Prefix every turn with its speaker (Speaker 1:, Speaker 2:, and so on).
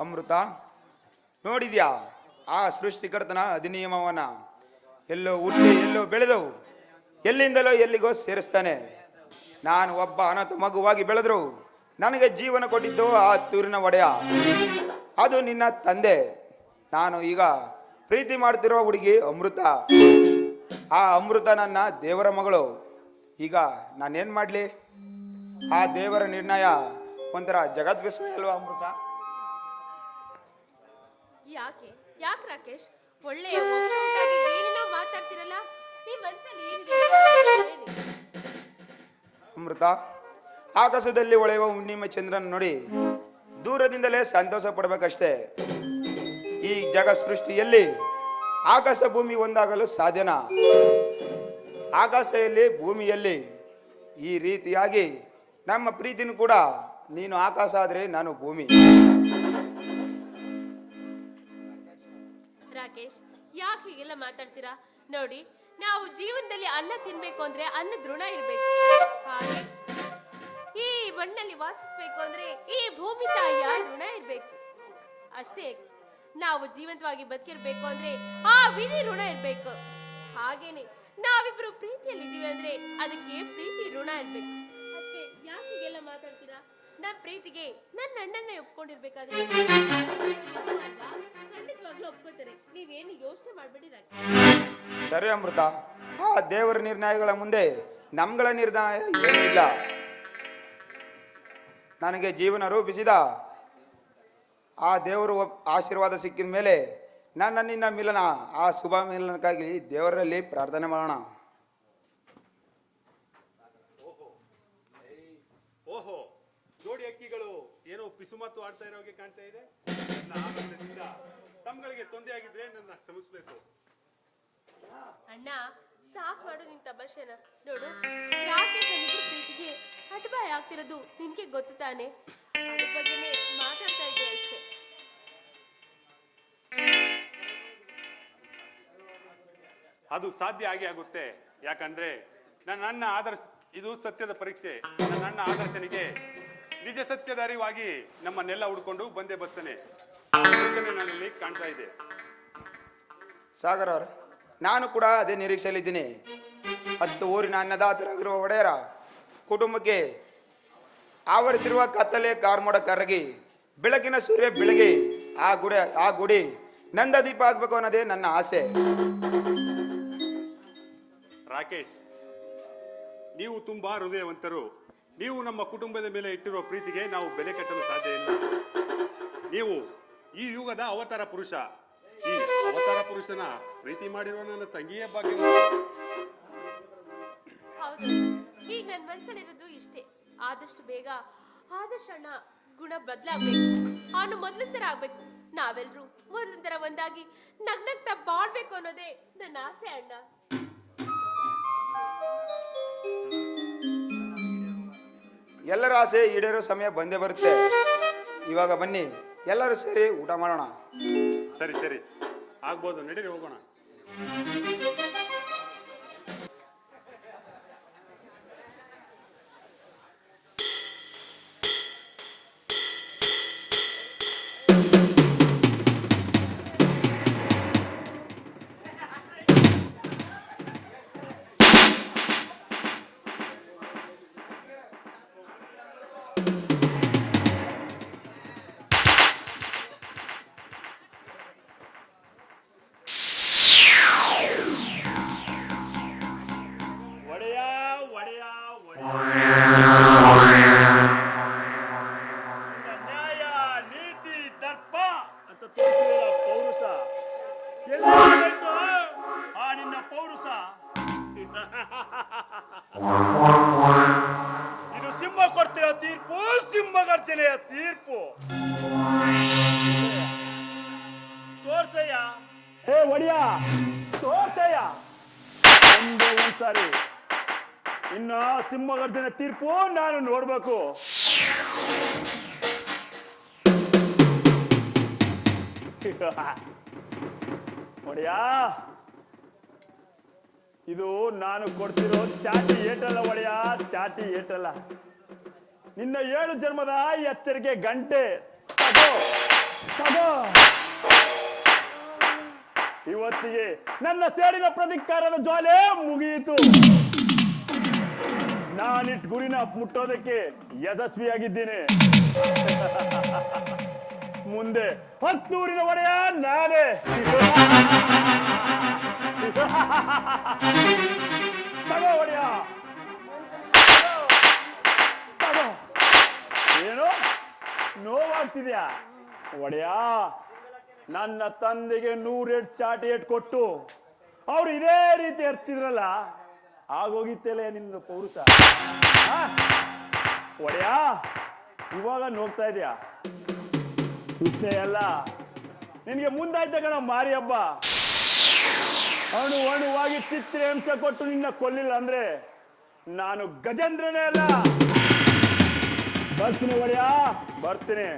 Speaker 1: ಅಮೃತ ನೋಡಿದ್ಯಾ? ಆ ಸೃಷ್ಟಿಕರ್ತನ ಅಧಿನಿಯಮವನ ಎಲ್ಲೋ ಹುಟ್ಟಿ, ಎಲ್ಲೋ ಬೆಳೆದವು. ಎಲ್ಲಿಂದಲೋ ಎಲ್ಲಿಗೋ ಸೇರಿಸ್ತಾನೆ. ನಾನು ಒಬ್ಬ ಅನಾಥ ಮಗುವಾಗಿ ಬೆಳೆದ್ರು. ನನಗೆ ಜೀವನ ಕೊಟ್ಟಿದ್ದು ಆ ತೂರಿನ ಒಡೆಯ. ಅದು ನಿನ್ನ ತಂದೆ. ನಾನು ಈಗ ಪ್ರೀತಿ ಮಾಡ್ತಿರುವ ಹುಡುಗಿ ಅಮೃತ. ಆ ಅಮೃತ ನನ್ನ ದೇವರ ಮಗಳು. ಈಗ ನಾನೇನು ಮಾಡಲಿ? ಆ ದೇವರ ನಿರ್ಣಯ ಒಂಥರ ಜಗದ್ವಿಸ್ಮಯ ಅಲ್ವಾ ಅಮೃತ?
Speaker 2: ಯಾಕೆ? ಯಾಕೆ ರಾಕೇಶ್? ಒಳ್ಳೆಯ ಮಾತಾಡ್ತಿರಲ್ಲ ಮನಸ್ಸಲ್ಲಿ.
Speaker 1: ಅಮೃತ, ಆಕಾಶದಲ್ಲಿ ಒಳೆಯುವ ಹುಣ್ಣಿಮೆ ಚಂದ್ರನ ನೋಡಿ ದೂರದಿಂದಲೇ ಸಂತೋಷ ಪಡಬೇಕಷ್ಟೇ. ಈ ಜಗ ಸೃಷ್ಟಿಯಲ್ಲಿ ಆಕಾಶ ಭೂಮಿ ಒಂದಾಗಲು ಸಾಧ್ಯನಾ? ಆಕಾಶದಲ್ಲಿ, ಭೂಮಿಯಲ್ಲಿ ಈ ರೀತಿಯಾಗಿ ನಮ್ಮ ಪ್ರೀತಿನೂ ಕೂಡ ನೀನು ಆಕಾಶ ಆದರೆ ನಾನು ಭೂಮಿ.
Speaker 2: ರಾಕೇಶ್, ಯಾಕೆ ಹೀಗೆಲ್ಲ ಮಾತಾಡ್ತೀರಾ? ನೋಡಿ, ನಾವು ಜೀವನದಲ್ಲಿ ಅನ್ನ ತಿನ್ಬೇಕು ಅಂದ್ರೆ ಅನ್ನ ಋಣ ಇರ್ಬೇಕು. ಹಾಗೆ ಈ ಮಣ್ಣಲ್ಲಿ ವಾಸಿಸ್ಬೇಕು ಅಂದ್ರೆ ಈ ಭೂಮಿ ತಾಯಿಯ ಋಣ ಇರ್ಬೇಕು. ಅಷ್ಟೇ, ನಾವು ಜೀವಂತವಾಗಿ ಬದುಕಿರ್ಬೇಕು ಅಂದ್ರೆ ಆ ವಿಧಿ ಋಣ ಇರ್ಬೇಕು. ಹಾಗೇನೆ, ನಾವಿಬ್ರು ಪ್ರೀತಿಯಲ್ಲಿ ಇದೀವಿ ಅಂದ್ರೆ ಅದಕ್ಕೆ ಪ್ರೀತಿ ಋಣ ಇರ್ಬೇಕು. ಅದಕ್ಕೆ ಯಾಕೆ ಹೀಗೆಲ್ಲ ಮಾತಾಡ್ತೀರಾ? ನಾ ಪ್ರೀತಿಗೆ ನನ್ನ ಅಣ್ಣನ್ನೇ ಒಪ್ಕೊಂಡಿರ್ಬೇಕಾದ್ರೆ? ಖಂಡಿತವಾಗ್ಲೂ ಒಪ್ಕೋತಾರೆ. ನೀವೇನು ಯೋಚನೆ ಮಾಡ್ಬೇಡಿ
Speaker 1: ಸರಿ ಅಮೃತ. ಆ ದೇವರ ನಿರ್ಣಯಗಳ ಮುಂದೆ ನಮ್ಗಳ ನಿರ್ಣಯ ಏನೂ ಇಲ್ಲ. ನನಗೆ ಜೀವನ ರೂಪಿಸಿದ ಆ ದೇವರು ಆಶೀರ್ವಾದ ಸಿಕ್ಕಿದ ಮೇಲೆ ನನ್ನ ನಿನ್ನ ಮಿಲನ ಆ ಶುಭ ಮಿಲನಕ್ಕಾಗಿ ದೇವರಲ್ಲಿ ಪ್ರಾರ್ಥನೆ ಮಾಡೋಣ.
Speaker 3: ಓಹೋ. ಜೋಡಿ ಅಕ್ಕಿಗಳು ಏನೋ ಪಿಸುಮತ್ತು ಆಡ್ತಾ ಇರೋ ಹಾಗೆ ಕಾಣ್ತಾ ಇದೆ. ತಮ್ಗಳಿಗೆ ತೊಂದರೆ ಆಗಿದ್ರೆ ನನ್ನ ಕ್ಷಮಿಸ್ಬೇಕು.
Speaker 2: ಅಣ್ಣ ಸಾಕ್ ಮಾಡು ನಿನ್ ತಮಾಷೆನ. ನೋಡು ರಾಕೇಶ್ ಅನ್ನಿಬ್ರು ಪ್ರೀತಿಗೆ ಅಡ್ಬಾಯ್ ಆಗ್ತಿರೋದು ನಿನ್ಗೆ ಗೊತ್ತು ತಾನೆ? ಅದ್ರ ಬಗ್ಗೆನೇ ಮಾತಾಡ್ತಾ ಇದ್ದೆ ಅಷ್ಟೇ.
Speaker 3: ಅದು ಸಾಧ್ಯ ಆಗಿ ಆಗುತ್ತೆ. ಯಾಕಂದ್ರೆ ನನ್ನ ಅಣ್ಣ ಆದರ್ಶ ಇದು ಸತ್ಯದ ಪರೀಕ್ಷೆ. ನನ್ನ ಅಣ್ಣ ಆದರ್ಶನಿಗೆ ನಿಜ ಸತ್ಯದ ಅರಿವಾಗಿ ನಮ್ಮನ್ನೆಲ್ಲ ಹುಡ್ಕೊಂಡು ಬಂದೇ ಬರ್ತಾನೆ. ನನ್ನಲ್ಲಿ ಕಾಣ್ತಾ ಇದೆ.
Speaker 1: ಸಾಗರ್ ಅವರೇ, ನಾನು ಕೂಡ ಅದೇ ನಿರೀಕ್ಷೆಯಲ್ಲಿದ್ದೀನಿ. ಹತ್ತು ಊರಿನ ಅನ್ನದಾತರಾಗಿರುವ ಒಡೆಯರ ಕುಟುಂಬಕ್ಕೆ ಆವರಿಸಿರುವ ಕತ್ತಲೆ ಕಾರ್ಮೋಡ ಕರಗಿ, ಬೆಳಕಿನ ಸೂರ್ಯ ಬೆಳಗಿ, ಆ ಗುಡಿ ಆ ಗುಡಿ ನಂದ ದೀಪ ಆಗ್ಬೇಕು ಅನ್ನೋದೇ ನನ್ನ ಆಸೆ.
Speaker 3: ರಾಕೇಶ್, ನೀವು ತುಂಬಾ ಹೃದಯವಂತರು. ನೀವು ನಮ್ಮ ಕುಟುಂಬದ ಮೇಲೆ ಇಟ್ಟಿರುವ ಪ್ರೀತಿಗೆ ನಾವು ಬೆಲೆ ಕಟ್ಟಲು ಸಾಧ್ಯ ಇಲ್ಲ. ನೀವು ಈ ಯುಗದ ಅವತಾರ ಪುರುಷ. ಈ ಅವತಾರ ಪುರುಷನ ಪ್ರೀತಿ ಮಾಡಿರೋ ನನ್ನ ತಂಗಿಯ ಬಗ್ಗೆ
Speaker 2: ಹೌದು. ಈಗ ನನ್ನ ಮನಸ್ಸಲ್ಲಿರೋದು ಇಷ್ಟೇ. ಆದಷ್ಟು ಬೇಗ ಆದಷ್ಟು ಅಣ್ಣ ಗುಣ ಬದಲಾಗ್ಬೇಕು. ಅವನು ಮೊದಲಿನ ಥರ ಆಗ್ಬೇಕು. ನಾವೆಲ್ಲರೂ ಮೊದಲಿನ ಥರ ಒಂದಾಗಿ ನಗ್ನಗ್ತಾ ಬಾಳ್ಬೇಕು ಅನ್ನೋದೇ ನನ್ನ ಆಸೆ ಅಣ್ಣ.
Speaker 1: ಎಲ್ಲರ ಆಸೆ ಈಡೇರೋ ಸಮಯ ಬಂದೇ ಬರುತ್ತೆ. ಇವಾಗ ಬನ್ನಿ. ಎಲ್ಲರೂ ಸೇರಿ ಊಟ ಮಾಡೋಣ.
Speaker 3: ಸರಿ ಸರಿ. ಆಗ್ಬೋದು. ನಡೀರಿ ಹೋಗೋಣ. ನ್ಯಾಯ, ನೀತಿ ದರ್ಪ ಅಂತ ತೋರಿಸಿದ ಪೌರುಷ. ಎಲ್ಲ ಹೋಯ್ತು ಆ ನಿನ್ನ ಪೌರುಷ. ಇದು ಸಿಂಹ ಕೊಡ್ತಿರೋ ತೀರ್ಪು, ಸಿಂಹ ಗರ್ಜನೆಯ ತೀರ್ಪು. ತೋರ್ಸಯ್ಯ. ಹೇ ಒಡೆಯ, ತೋರ್ಸಯ್ಯ. ಒಂದೇ ಒಂದ್ಸಾರಿ. ಇನ್ನ ಸಿಂಹಗರ್ಜನ ತೀರ್ಪು ನಾನು ನೋಡ್ಬೇಕು. ಒಡೆಯ! ಇದು ನಾನು ಕೊಡ್ತಿರೋ ಚಾಟಿ ಏಟಲ್ಲ ಒಡೆಯ, ಚಾಟಿ ಏಟಲ್ಲ. ನಿನ್ನ ಏಳು ಜನ್ಮದ ಎಚ್ಚರಿಕೆ ಗಂಟೆ.
Speaker 4: ಇವತ್ತಿಗೆ ನನ್ನ ಸೇರಿನ ಪ್ರತಿಕಾರದ ಜ್ವಾಲೆ ಮುಗಿಯಿತು. ನಾನಿಟ್ ಗುರಿನ ಮುಟ್ಟೋದಕ್ಕೆ ಯಶಸ್ವಿಯಾಗಿದ್ದೀನಿ. ಮುಂದೆ ಹತ್ತೂರಿನ ಒಡೆಯ ನಾನೇ. ತಗೋ ಒಡೆಯ. ಏನು? ನೋವಾಗ್ತಿದ್ಯಾ? ಒಡೆಯ, ನನ್ನ ತಂದೆಗೆ ನೂರೆಟ್ ಚಾಟಿ ಏಟ್ ಕೊಟ್ಟು, ಅವ್ರು ಇದೇ ರೀತಿ ಎರ್ತಿದ್ರಲ್ಲ ಆಗೋಗಿತ್ತಲ್ಲ ನಿನ್ನ ಪೌರುಷ? ಒಡೆಯ, ಇವಾಗ ನೋಡ್ತಾ ಇದೆಯಾ? ಇಷ್ಟೇ ಅಲ್ಲ, ನಿನಗೆ ಮುಂದಾಯ್ತ ಕಣ ಮಾರಿ ಹಬ್ಬ ಅಣು ಅಣುವಾಗಿ ಚಿತ್ರ ಅಂಶ ಕೊಟ್ಟು ನಿನ್ನ ಕೊಲ್ಲಿಲ್ಲ ಅಂದ್ರೆ ನಾನು ಗಜೇಂದ್ರನೇ ಅಲ್ಲ. ಬರ್ತೀನಿ ಒಡೆಯ, ಬರ್ತೀನಿ.